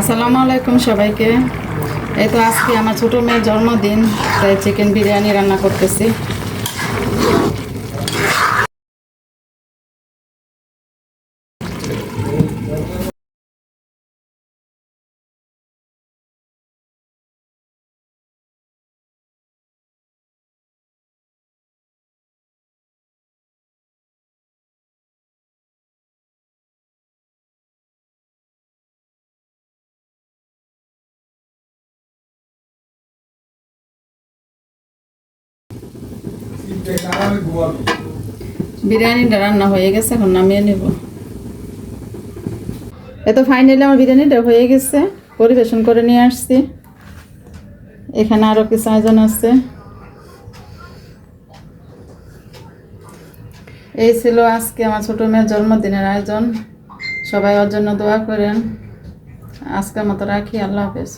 আসসালামু আলাইকুম সবাইকে। এই তো আজকে আমার ছোট মেয়ের জন্মদিন, তাই চিকেন বিরিয়ানি রান্না করতেছি। বিরিয়ানিটা রান্না হয়ে গেছে, এখন নামিয়ে নেব। এ ফাইনালি আমার বিরিয়ানিটা হয়ে গেছে, পরিবেশন করে নিয়ে আসছি। এখানে আরও কিছু আয়োজন আছে। এই ছিল আজকে আমার ছোটো মেয়ের জন্মদিনের আয়োজন। সবাই ওর জন্য দোয়া করেন। আজকের মতো রাখি, আল্লাহ হাফেজ।